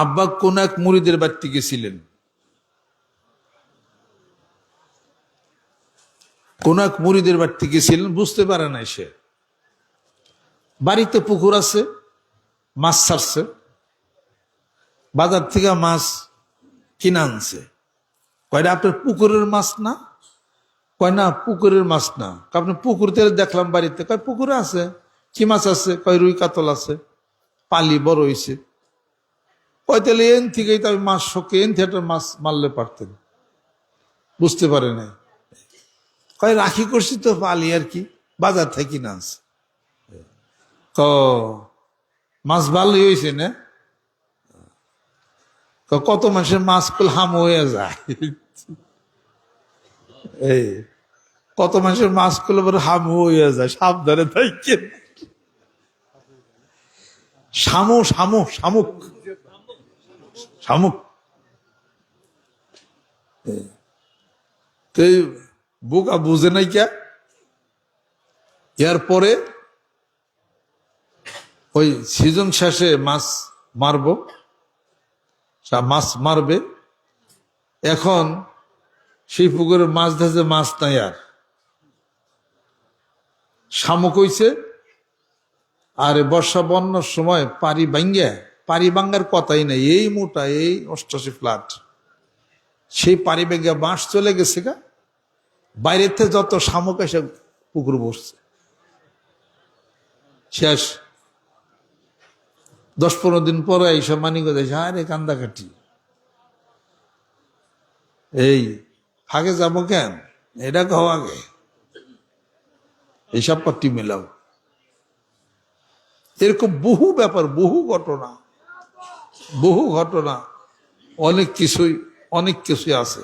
আব্বা কোন এক মুড়িদের বাড়িতে গেছিলেন? কোন এক মুড়িদের বাড়িতে গেছিলেন? বুঝতে পারে নাই সে। বাড়িতে পুকুর আছে, মাছ ছাড়ছে। বাজার থেকে মাছ কিনে আনছে। কয়টা আপনার পুকুরের মাছ না? কয় না, পুকুরের মাছ না। আপনি পুকুর দেখলাম বাড়িতে। কয়, পুকুরে আছে, কি মাছ আছে? কয়, রুই কাতল আছে, পালি বড় হয়েছে তাহলে এন থেকেই তো আমি মাছ শোকে এন থেকে মাছ মারলে পারতেন। বুঝতে পারে নাই। কয়, রাখি করছি তো পালি আর কি, বাজার থেকে না আছে ক, মাছ ভালোই হয়েছে না? কত মানুষের মাছ কুল হাম হয়ে যায়? এই, কত মানুষের মাছ কুল হাম হয়ে যায়, সাবধানে থাকেন শামু শামু শামুক। শামুক। এই বোকা বুঝে নাই কে? এরপরে ওই সিজন শেষে মাছ মারবো। তা মাছ মারবে। এখন সেই পুকুরে মাছ ধেছে, মাছ নাই আর। শামুক হইছে। আর বর্ষা বন্যার সময় পারি ভাঙ্গা। পারি ভাঙ্গার কথাই নাই, এই মোটা, এই অষ্টাশি ফ্ল্যাট। সেই পারি ভেঙ্গে বাঁশ চলে গেছে গা, বাইরের থেকে যত শামুক এসে পুকুর বসছে। শেষ। দশ পনেরো দিন পরে এইসব মানিক দেখে আরে কান্দাকাটি। এই, আগে যাব কেন? এটা কহ আগে। এইসব পাত্তি মেলাও এরকম বহু ব্যাপার, বহু ঘটনা। বহু ঘটনা অনেক কিছুই অনেক কিছুই আছে।